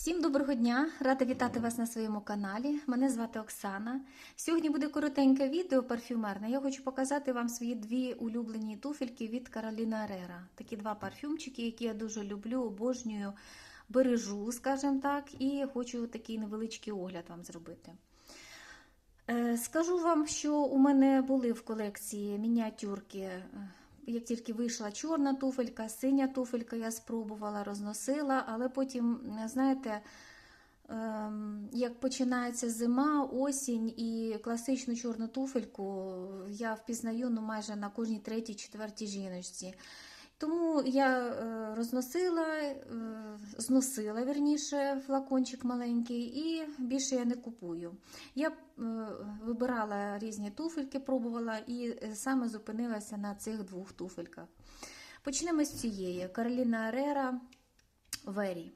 Всім доброго дня! Рада вітати вас на своєму каналі. Мене звати Оксана. Сьогодні буде коротеньке відео парфюмерне. Я хочу показати вам свої дві улюблені туфельки від Кароліна Ерера. Такі два парфюмчики, які я дуже люблю, обожнюю, бережу, скажімо так, і хочу такий невеличкий огляд вам зробити. Е, Скажу вам, що у мене були в колекції мініатюрки. Як тільки вийшла чорна туфелька, синя туфелька, я спробувала, розносила, але потім, знаєте, ем, як починається зима, осінь і класичну чорну туфельку я впізнаю ну, майже на кожній третій, четвертій жіночці. Тому я е, розносила, е, зносила верніше флакончик маленький, і більше я не купую. Я е, вибирала різні туфельки, пробувала і саме зупинилася на цих двох туфельках. Почнемо з цієї Кароліна Ерера Вері.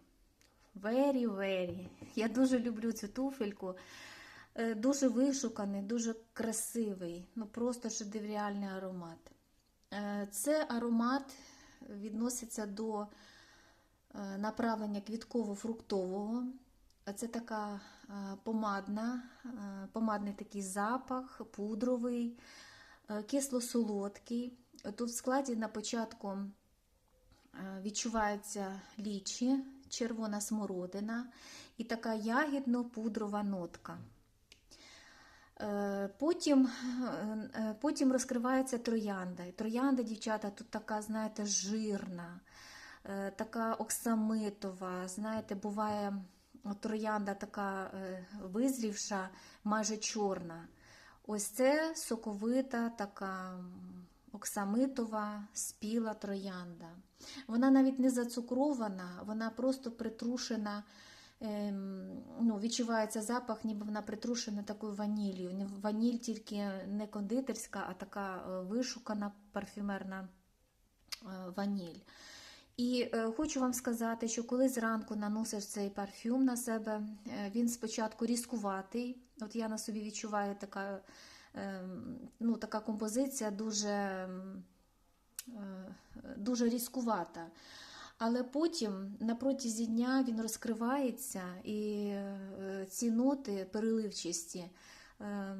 Вері, Вері. Я дуже люблю цю туфельку. Дуже вишуканий, дуже красивий, ну просто шедевріальний аромат. Е, Це аромат відноситься до е, направлення квітково-фруктового. Це така е, помадна, помадний такий запах, пудровий, кисло-солодкий. Тут в складі на початку відчувається лічі, червона смородина і така ягідно-пудрова нотка. Е, Потім, е, потім розкривається троянда. Троянда, дівчата, тут така, знаєте, жирна, е, така оксамитова. Знаєте, буває троянда така е, визрівша, майже чорна. Ось це соковита, така оксамитова, спіла троянда. Вона навіть не зацукрована, вона просто притрушена. Ем, ну, відчувається запах, ніби вона притрушена такою ваніллю. Не Ваніль тільки не кондитерська, а така е, вишукана парфюмерна е, ваніль. І е, хочу вам сказати, що коли зранку наносиш цей парфюм на себе, він спочатку різкуватий. От я на собі відчуваю така, е, ну, така композиція дуже, е, дуже різкувата. Але потім на протязі дня він розкривається, і е, ці ноти переливчасті е,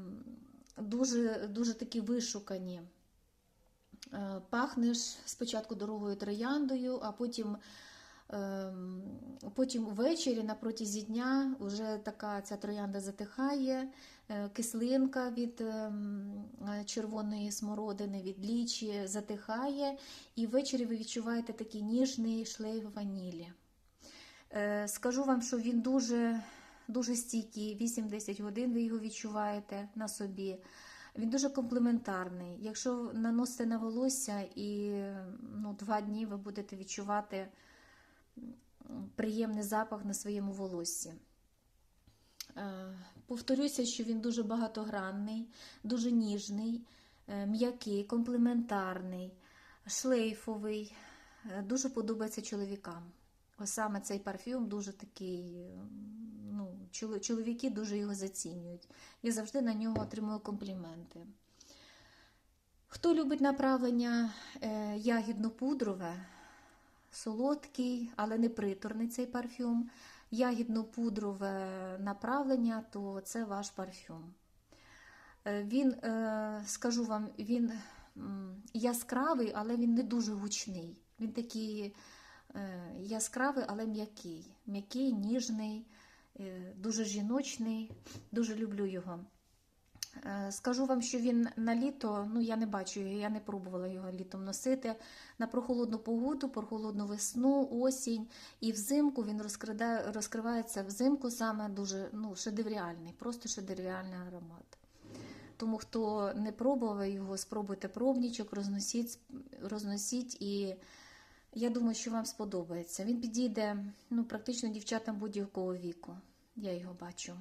дуже, дуже такі вишукані. Е, Пахнеш спочатку дорогою трояндою, а потім, потім ввечері на протязі дня вже така ця троянда затихає, е, кислинка від ем, червоної смородини, від лічі затихає, і ввечері ви відчуваєте такий ніжний шлейф ванілі. Е, Скажу вам, що він дуже, дуже стійкий, 8-10 годин ви його відчуваєте на собі. Він дуже комплементарний. Якщо наносите на волосся і ну, два дні ви будете відчувати приємний запах на своєму волоссі. Е, Повторюся, що він дуже багатогранний, дуже ніжний, е, м'який, комплементарний, шлейфовий. Е, Дуже подобається чоловікам. Ось саме цей парфюм дуже такий, ну, чоловіки дуже його зацінюють. Я завжди на нього отримую компліменти. Хто любить направлення ягідно-пудрове, солодкий, але не приторний цей парфюм, ягідно-пудрове направлення, то це ваш парфюм. Е, Він, е, скажу вам, він яскравий, але він не дуже гучний. Він такий е, яскравий, але м'який. М'який, ніжний, дуже жіночний, дуже люблю його. Е, Скажу вам, що він на літо, ну я не бачу його, я не пробувала його літом носити. На прохолодну погоду, прохолодну весну, осінь і взимку він розкриває, розкривається взимку саме дуже ну, шедевріальний, просто шедевріальний аромат. Тому хто не пробував його, спробуйте пробнічок, розносіть, розносіть і я думаю, що вам сподобається. Він підійде ну, практично дівчатам будь-якого віку. Я його бачу.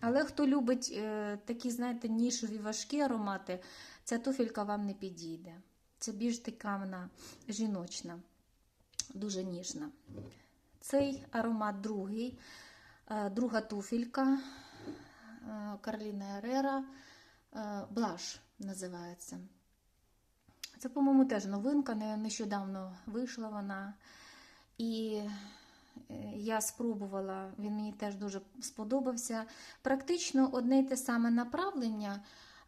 Але хто любить е, такі, знаєте, нішові важкі аромати, ця туфелька вам не підійде. Це більш така вона жіночна, дуже ніжна. Цей аромат другий, е, друга туфелька е, Карліна Ерера, е, Блаш називається. Це, по-моєму, теж новинка, нещодавно вийшла вона. І я спробувала, він мені теж дуже сподобався. Практично одне й те саме направлення.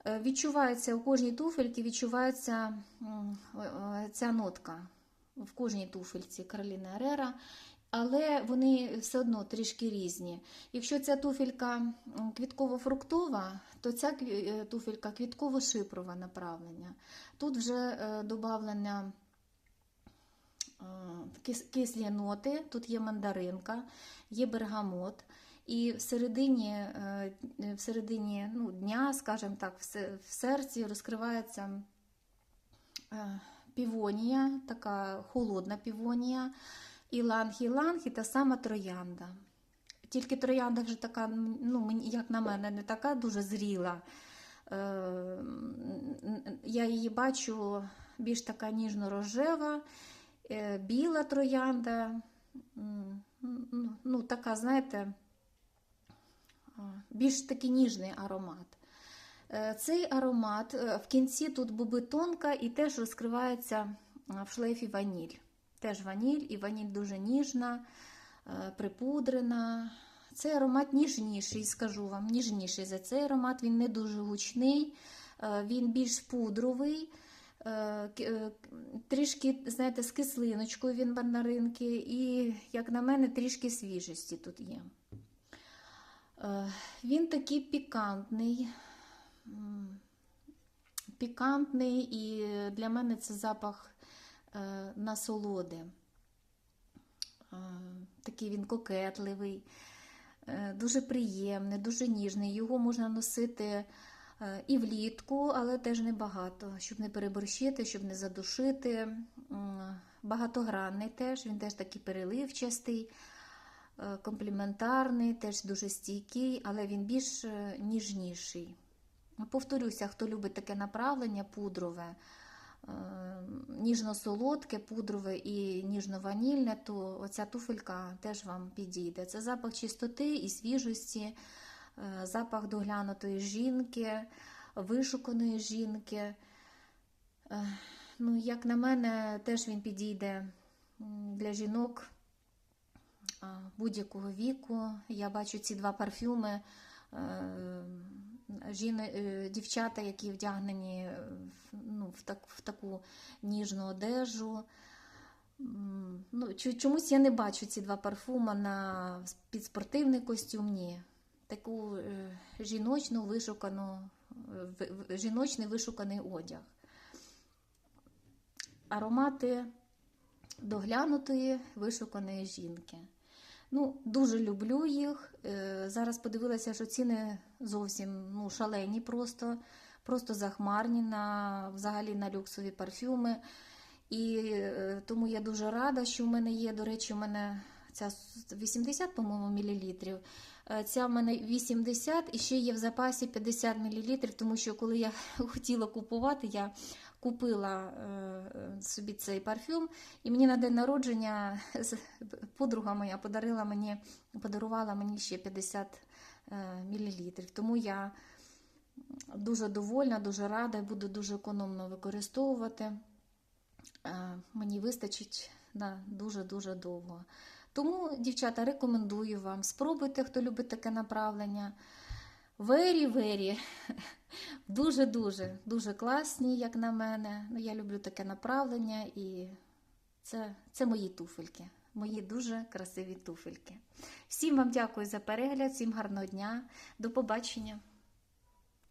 Е, Відчувається у кожній туфельці, відчувається е, ця нотка в кожній туфельці Кароліна Ерера, але вони все одно трішки різні. Якщо ця туфелька квітково-фруктова, то ця е, туфелька квітково-шипрова направлення. Тут вже е, додавлення е, кислі ноти, тут є мандаринка, є бергамот. І всередині, е, всередині ну, дня, скажімо так, в серці розкривається е, півонія, така холодна півонія, іланг-іланг і та сама троянда. Тільки троянда вже така, ну, як на мене, не така дуже зріла. Е, Я її бачу більш така ніжно-рожева, біла троянда. ну, Ну, така, знаєте, більш такий ніжний аромат. Е, Цей аромат е, в кінці тут боби тонка і теж розкривається в шлейфі ваніль. Теж ваніль, і ваніль дуже ніжна, е, припудрена. Цей аромат ніжніший, скажу вам, ніжніший за цей аромат. Він не дуже гучний, е, він більш пудровий, е, е, трішки, знаєте, з кислиночкою він мандаринки, і, як на мене, трішки свіжості тут є. Е, Він такий пікантний. Пікантний, і для мене це запах е, насолоди. Е, Такий він кокетливий, е, дуже приємний, дуже ніжний. Його можна носити е, і влітку, але теж небагато, щоб не переборщити, щоб не задушити. Багатогранний теж, він теж такий переливчастий е, компліментарний, теж дуже стійкий, але він більш е, ніжніший. Повторюся, хто любить таке направлення пудрове, е, ніжно-солодке, пудрове і ніжно-ванільне, то оця туфелька теж вам підійде. Це запах чистоти і свіжості, е, запах доглянутої жінки, вишуканої жінки. Е, Ну, як на мене, теж він підійде для жінок будь-якого віку. Я бачу ці два парфюми. е, Жіни, е, дівчата, які вдягнені е, ну, в, так, в таку ніжну одежу. Ну, чомусь я не бачу ці два парфуми на під спортивний костюм. Ні. Таку е, жіночну вишукану, жіночний вишуканий одяг. Аромати доглянутої вишуканої жінки. Ну, дуже люблю їх. Е, Зараз подивилася, що ціни зовсім ну, шалені, просто, просто захмарні на, взагалі на люксові парфюми. І е, тому я дуже рада, що в мене є. До речі, у мене ця 80, по-моєму, мілілітрів. Е, Ця в мене 80 і ще є в запасі 50 мілілітрів, тому що коли я хотіла купувати, я купила е, собі цей парфюм, і мені на день народження подруга моя подарила мені, подарувала мені ще 50 е, мілілітрів. Тому я дуже довольна, дуже рада буду дуже економно використовувати. Мені вистачить на дуже-дуже довго. Тому, дівчата, рекомендую вам. Спробуйте, хто любить таке направлення. Вері-вері. Дуже-дуже, дуже класні, як на мене. Ну, я люблю таке направлення, і це, це мої туфельки. Мої дуже красиві туфельки. Всім вам дякую за перегляд, всім гарного дня. До побачення.